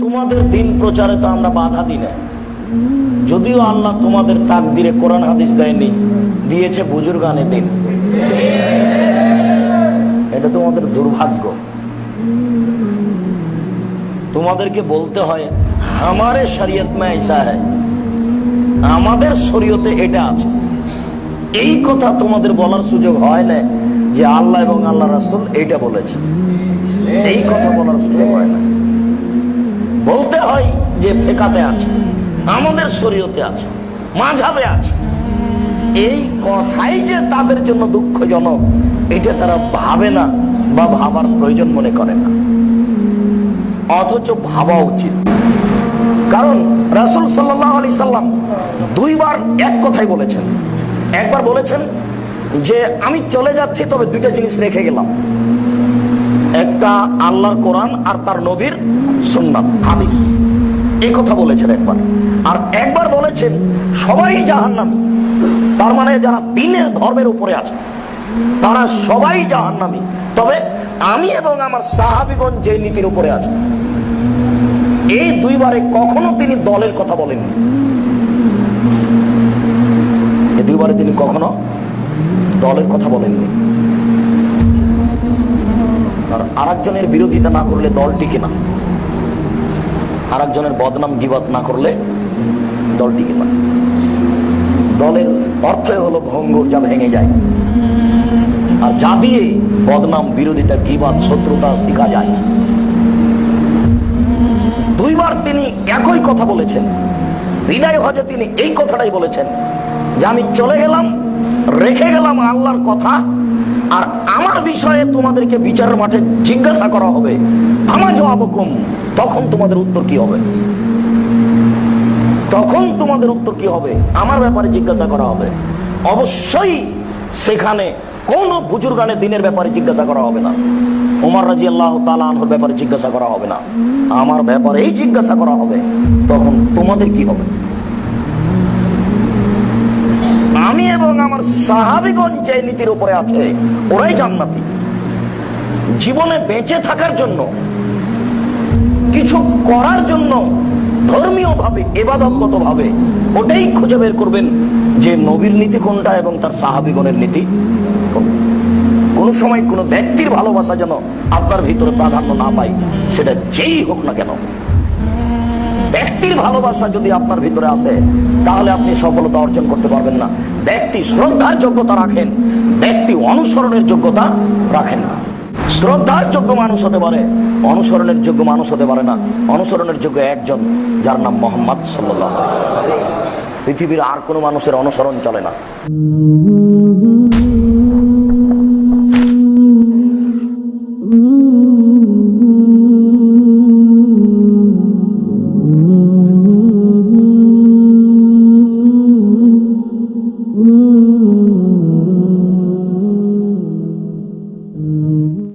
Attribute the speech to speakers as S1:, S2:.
S1: তোমাদের দিন প্রচারে তো আমরা বাধা যদিও আল্লাহ তোমাদের তাক কোরআন হাদিস দেয়নি, দিয়েছে বুজুর্গানে দিন। এটা তোমাদের দুর্ভাগ্য। তোমাদেরকে বলতে হয়, আমার শরীয়ত মে হ্যাঁ আমাদের শরীয়তে এটা আছে। এই কথা তোমাদের বলার সুযোগ হয় না যে আল্লাহ এবং আল্লাহ রাসুল এটা বলেছে। এই কথা বলার সুযোগ হয় না। বলতে হয় যে ফেকাতে আছে, আমাদের শরীয়তে আছে, মাঝাবে আছে। এই কথাই যে তাদের জন্য দুঃখজনক, এটা তারা ভাবে না বা ভাবার প্রয়োজন মনে করে না। অথচ ভাবা উচিত। কারণ রাসুল সাল্লাহ আলি সাল্লাম দুইবার এক কথাই বলেছেন। একবার বলেছেন যে, আমি চলে যাচ্ছি, তবে দুইটা জিনিস রেখে গেলাম। একটা আল্লাহর কোরআন আর তার নবীর সুন্নাত, হাদিস। এই কথা বলেছেন একবার। আর একবার বলেছেন, সবাই জাহান্নামী। তার মানে যারা দিনের ধর্মের উপরে আছে, তারা সবাই জাহান্নামী। তবে আমি এবং আমার সাহাবিগঞ্জ যে নীতির উপরে আছে, এই দুইবারে কখনো তিনি দলের কথা বলেননি। এই দুইবারে তিনি কখনো দলের কথা বলেননি। আরেকজনের বিরোধিতা না করলে দল টিকে না। আরেকজনের বদনাম গিবত না করলে দল টিকে না। দলের অর্থই হলো ভঙ্গুর যা ভেঙে যায়। আর যা দিয়ে বদনাম, বিরোধিতা গিবাদ শত্রুতা, শেখা যায়। দুইবার তিনি একই কথা বলেছেন। বিদায় হজে তিনি এই কথাটাই বলেছেন যে, আমি চলে গেলাম, রেখে গেলাম আল্লাহর কথা আর আমার বিষয়ে তোমাদেরকে বিচারের মাঠে জিজ্ঞাসা করা হবে। আমা জবাবকুম তখন তোমাদের উত্তর কি হবে? তখন তোমাদের উত্তর কি হবে? আমার ব্যাপারে জিজ্ঞাসা করা হবে। অবশ্যই সেখানে কোন বুজুর্গানের দিনের ব্যাপারে জিজ্ঞাসা করা হবে না। উমার রাজি আল্লাহ তালানহর ব্যাপারে জিজ্ঞাসা করা হবে না। আমার ব্যাপারেই জিজ্ঞাসা করা হবে, তখন তোমাদের কি হবে আমি এবং আমার সাহাবিগঞ্জ যে নীতির উপরে আছে। ওরাই জান্নাতি। জীবনে বেঁচে থাকার জন্য, কিছু করার জন্য ধর্মীয় ভাবে এবাদতগত ভাবে ওটাই খুঁজে বের করবেন যে নবীর নীতি কোনটা এবং তার সাহাবিগণের নীতি কোনটা। কোন সময় কোন ব্যক্তির ভালোবাসা যেন আপনার ভিতরে প্রাধান্য না পায়, সেটা যেই হোক না কেন ব্যক্তির ভালোবাসা যদি আপনার ভিতরে আসে, তাহলে আপনি সফলতা অর্জন করতে পারবেন না। ব্যক্তি শ্রদ্ধার যোগ্যতা রাখেন, ব্যক্তি অনুসরণের যোগ্যতা রাখেন না। শ্রদ্ধার যোগ্য মানুষ হতে পারে, অনুসরণের যোগ্য মানুষ হতে পারে না। অনুসরণের যোগ্য একজন, যার নাম মোহাম্মদ সাল্লাহ পৃথিবীর আর কোনো মানুষের অনুসরণ চলে না।